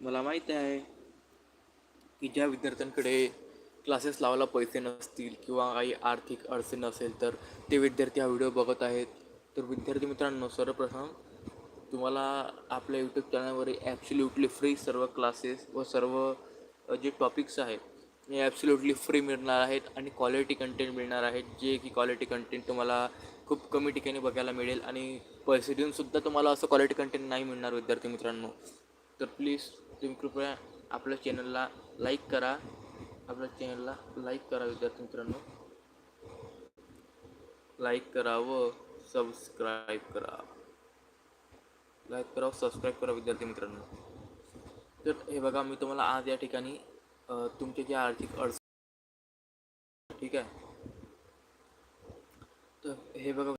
मला माहीत आहे की ज्या विद्यार्थ्यांकडे क्लासेस लावायला पैसे नसतील किंवा काही आर्थिक अडचण असेल तर ते विद्यार्थी हा व्हिडिओ बघत आहेत. तर विद्यार्थी मित्रांनो सर्वप्रथम तुम्हाला आपल्या यूट्यूब चॅनलवर ॲब्सल्युटली फ्री सर्व क्लासेस व सर्व जे टॉपिक्स आहेत हे ॲब्सल्युटली फ्री मिळणार आहेत आणि क्वालिटी कंटेंट मिळणार आहेत. जे की क्वालिटी कंटेंट तुम्हाला खूप कमी ठिकाणी बघायला मिळेल आणि पैसे देऊनसुद्धा तुम्हाला असं क्वालिटी कंटेंट नाही मिळणार विद्यार्थी मित्रांनो. तर प्लीज तुम्ही कृपया आपल्या चॅनलला लाईक करा. आपल्या चॅनलला लाईक करा विद्यार्थी मित्रांनो. लाईक करा व सबस्क्राईब करा. लाईक करा व सबस्क्राईब करा विद्यार्थी मित्रांनो. तर हे बघा मी तुम्हाला आज या ठिकाणी तुमच्या तुमचे जे आर्थिक अडचण ठीक आहे? तर हे बघा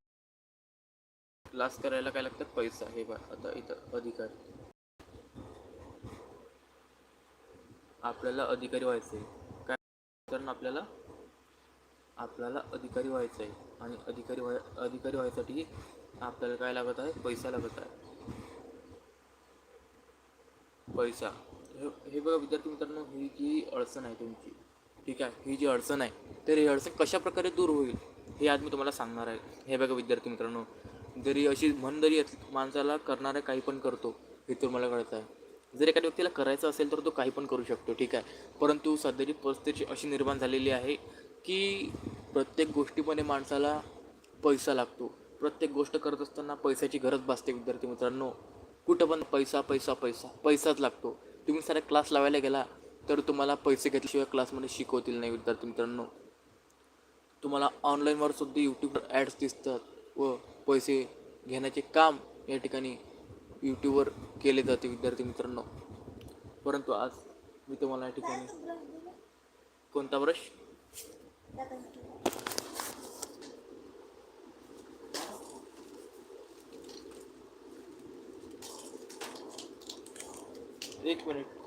क्लास करायला काय लागतात? पैसा. हे बघा आता इथं अधिकारी. आपल्याला अधिकारी व्हायचं आहे. काय कारण आपल्याला? आपल्याला अधिकारी व्हायचं आहे. आणि अधिकारी व्हाय अधिकारी व्हायसाठी आपल्याला काय लागत आहे? पैसा लागत आहे. पैसा. हे हे बघा विद्यार्थी मित्रांनो ही जी अडचण आहे तुमची ठीक आहे? ही जी अडचण आहे तर ही अडचण कशाप्रकारे दूर होईल हे आज मी तुम्हाला सांगणार आहे. हे बघा विद्यार्थी मित्रांनो जरी अशी म्हण जरी माणसाला करणारा काही पण करतो हे तुम्हाला कळत आहे. जर एखाद्या व्यक्तीला करायचं असेल तर तो काही पण करू शकतो ठीक आहे. परंतु सध्याची परिस्थिती अशी निर्माण झालेली आहे की प्रत्येक गोष्टीमध्ये माणसाला पैसा लागतो. प्रत्येक गोष्ट करत असताना पैशाची गरज भासते विद्यार्थी मित्रांनो. कुठं पण पैसा पैसा पैसा पैसाच लागतो. तुम्ही साऱ्या क्लास लावायला गेला तर तुम्हाला पैसे घेतल्याशिवाय क्लासमध्ये शिकवतील नाही विद्यार्थी मित्रांनो. तुम्हाला ऑनलाईनवर सुद्धा यूट्यूबवर ॲड्स दिसतात व पैसे घेण्याचे काम या ठिकाणी यूट्यूबवर केले जाते विद्यार्थी मित्रांनो. परंतु आज मी तुम्हाला या ठिकाणी कोणता ब्रश एक मिनिट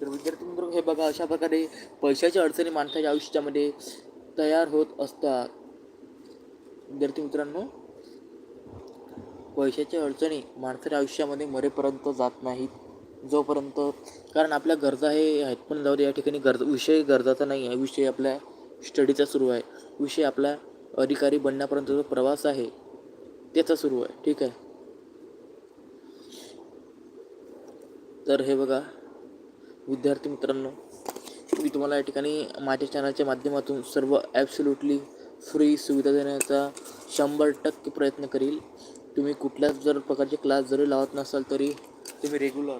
तर विद्यार्थी मित्र हे बघा अशा प्रकारे पैशाच्या अडचणी माणसाच्या आयुष्यामध्ये तयार होत असतात. विद्यार्थी मित्रांनो पैशाच्या अडचणी माणसाच्या आयुष्यामध्ये मरेपर्यंत जात नाहीत. जोपर्यंत कारण आपल्या गरजा हे आहेत पण जाऊ दे या ठिकाणी गरज विषय गरजाचा नाही आहे. विषय आपल्या स्टडीचा सुरू आहे. विषय आपला अधिकारी बनण्यापर्यंत जो प्रवास आहे त्याचा सुरू आहे. ठीक आहे? तर हे बघा विद्यार्थी मित्रांनो मी तुम्हाला या ठिकाणी माझ्या चॅनलच्या माध्यमातून सर्व ॲब्सोल्युटली फ्री सुविधा देण्याचा शंभर टक्के प्रयत्न करील. तुम्ही कुठल्याच जर प्रकारचे क्लास जरी लावत नसाल तरी तुम्ही रेग्युलर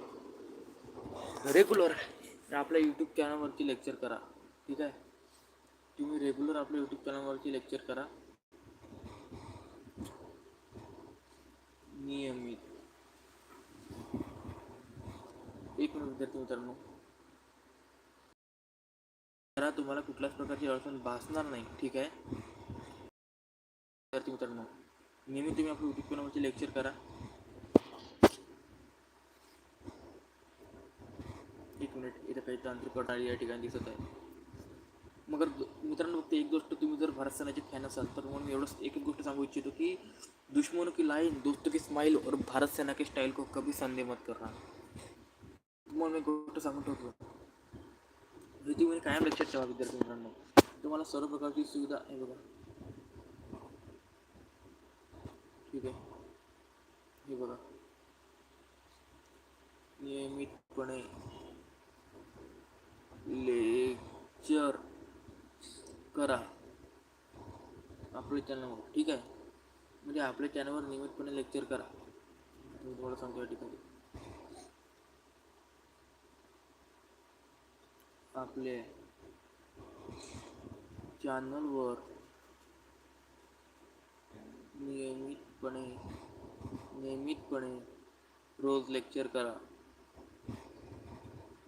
रेग्युलर आपल्या यूट्यूब चॅनलवरती लेक्चर करा. ठीक आहे? तुम्ही रेग्युलर आपल्या यूट्यूब चॅनलवरती लेक्चर करा. नियमित. एक मिनिट विद्यार्थी मित्रांनो. जरा तुम्हाला कुठल्याच प्रकारची अडचण भासणार नाही. ठीक आहे? विद्यार्थी मित्रांनो नेहमी तुम्ही आपल्या युट्यूब चॅनलवरचे लेक्चर करा. एक मिनिट इथं काही तांत्रिक अडाळी या ठिकाणी दिसत आहे मगर मित्रांनो फक्त एक गोष्ट तुम्ही जर भारत सेनाचे फॅन असाल तर म्हणून मी एवढंच एक एक गोष्ट सांगू इच्छितो की दुश्मनों की लाइन दोस्तों की स्माइल और भारत सेना के स्टाइल को कभी संदेह मत करना. तुम्हाला मी गोष्ट सांगून ठेवतो. हे तुम्ही कायम लक्षात ठेवा विद्यार्थी मित्रांनो. तुम्हाला सर्व प्रकारची सुविधा आहे बघा. ठीक आहे. हे बघा. नियमितपणे लेक्चर करा. आपल्या चॅनलवर ठीक आहे? म्हणजे आपल्या चॅनलवर नियमितपणे लेक्चर करा. मी तुम्हाला सांगतो या ठिकाणी. आपले चॅनलवर नियमितपणे नियमितपणे रोज लेक्चर करा.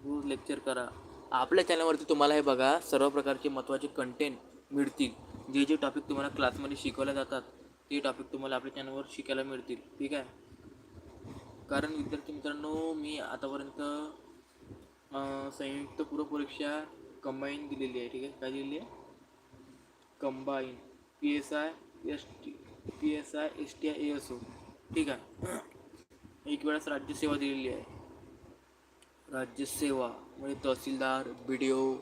रोज लेक्चर करा. आपल्या चॅनलवरती तुम्हाला हे बघा सर्व प्रकारचे महत्त्वाचे कंटेंट मिळतील. जे जे टॉपिक तुम्हाला क्लासमध्ये शिकवले जातात ते टॉपिक तुम्हाला आपल्या चॅनलवर शिकायला मिळतील. ठीक आहे? कारण विद्यार्थी मित्रांनो मी आतापर्यंत संयुक्त पूर्व परीक्षा कंबाईन दिलेली आहे. ठीक आहे? काय दिलेली आहे? Combine P S I S T P S I S T I A S O. ठीक आहे. एक वेळेस राज्यसेवा दिलेली आहे. राज्यसेवा म्हणजे तहसीलदार B D O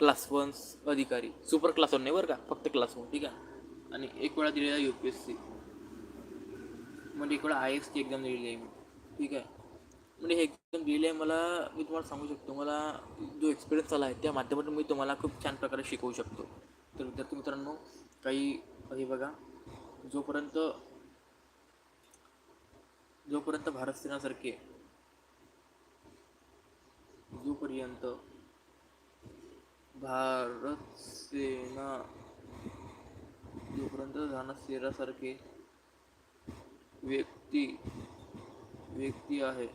class ones अधिकारी. सुपर क्लास वन नाही बरं का? फक्त क्लास वन ठीक आहे. आणि एक वेळा दिलेला आहे यू पी एस सी म्हणजे एक वेळा आय एसची एक्झाम दिलेली आहे मी. ठीक आहे. म्हणजे हे एक्झाम दिलेली आहे मला मी तुम्हाला सांगू शकतो. मला जो एक्सपिरियन्स आला आहे त्या माध्यमातून मी तुम्हाला खूप छान प्रकारे शिकवू शकतो. तर विद्यार्थी मित्रांनो काही हे बघा. जोपर्यंत जोपर्यंत भारत सेनासारखे जोपर्यंत भारत सेना जोपर्यंत धानसेरासारखे सेनासारखे व्यक्ती व्यक्ती आहे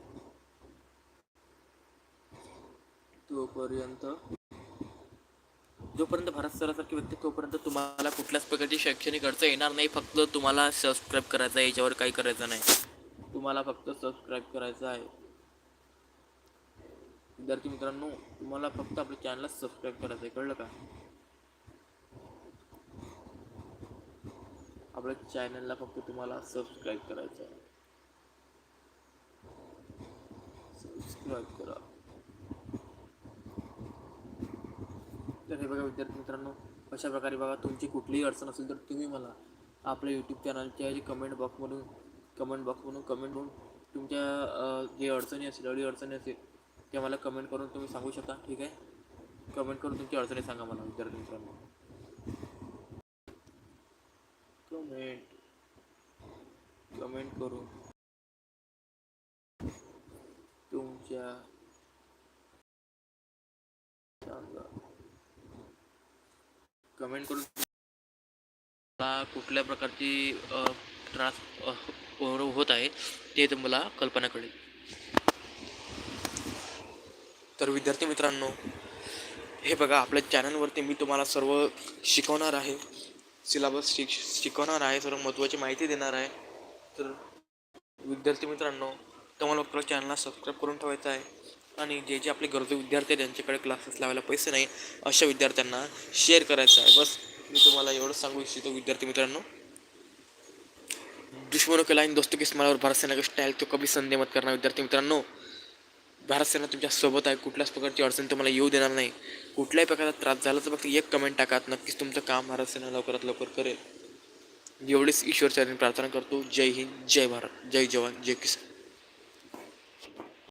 तोपर्यंत जोपर्यंत भारत सरासारखी व्यक्ती तोपर्यंत तुम्हाला कुठल्याच प्रकारची शैक्षणिक अडचण येणार नाही. फक्त तुम्हाला सबस्क्राईब करायचं आहे याच्यावर काही करायचं नाही. तुम्हाला फक्त सबस्क्राईब करायचं आहे. विद्यार्थी मित्रांनो तुम्हाला फक्त आपल्या चॅनलला सबस्क्राईब करायचं आहे. कळलं का? आपल्या चॅनलला फक्त तुम्हाला सबस्क्राईब करायचं आहे. सबस्क्राईब करा. तर हे बघा विद्यार्थी मित्रांनो अशा प्रकारे बघा तुमची कुठलीही अडचण असेल तर तुम्ही मला आपल्या यूट्यूब चॅनलच्या जे कमेंट बॉक्समधून कमेंट बॉक्समधून कमेंट करून तुमच्या जे अडचणी असेल अडी अडचणी असेल ते मला कमेंट करून तुम्ही सांगू शकता ठीक आहे? कमेंट करून तुमची अडचणी सांगा मला विद्यार्थी मित्रांनो. कमेंट कमेंट करून तुमच्या सांगा कमेंट करून मला कुठल्या प्रकारची त्रास होत आहे ते तुम्हाला मला कल्पना कळेल. तर विद्यार्थी मित्रांनो हे बघा आपल्या चॅनलवरती मी तुम्हाला सर्व शिकवणार आहे. सिलेबस शिक शिकवणार आहे सर्व महत्त्वाची माहिती देणार आहे. तर विद्यार्थी मित्रांनो तुम्हाला आपल्या चॅनलला सबस्क्राईब करून ठेवायचं आहे. आणि जे जे आपले गरजू विद्यार्थी आहेत ज्यांच्याकडे क्लासेस लावायला पैसे नाही अशा विद्यार्थ्यांना शेअर करायचं आहे. बस मी तुम्हाला एवढं सांगू इच्छितो विद्यार्थी मित्रांनो. दुश्मनों के लाइन दोस्तों की स्माइल भारत सेना का स्टाईल तो कभी संदेह मत करणार विद्यार्थी मित्रांनो. भारत सेना तुमच्यासोबत आहे. कुठल्याच प्रकारची अडचण तुम्हाला येऊ देणार नाही. कुठल्याही प्रकारचा त्रास झाला तर फक्त एक कमेंट टाकात नक्कीच तुमचं काम भारत सेना लवकरात लवकर करेल. एवढीच ईश्वरचरणी प्रार्थना करतो. जय हिंद जय भारत. जय जवान जय किसान.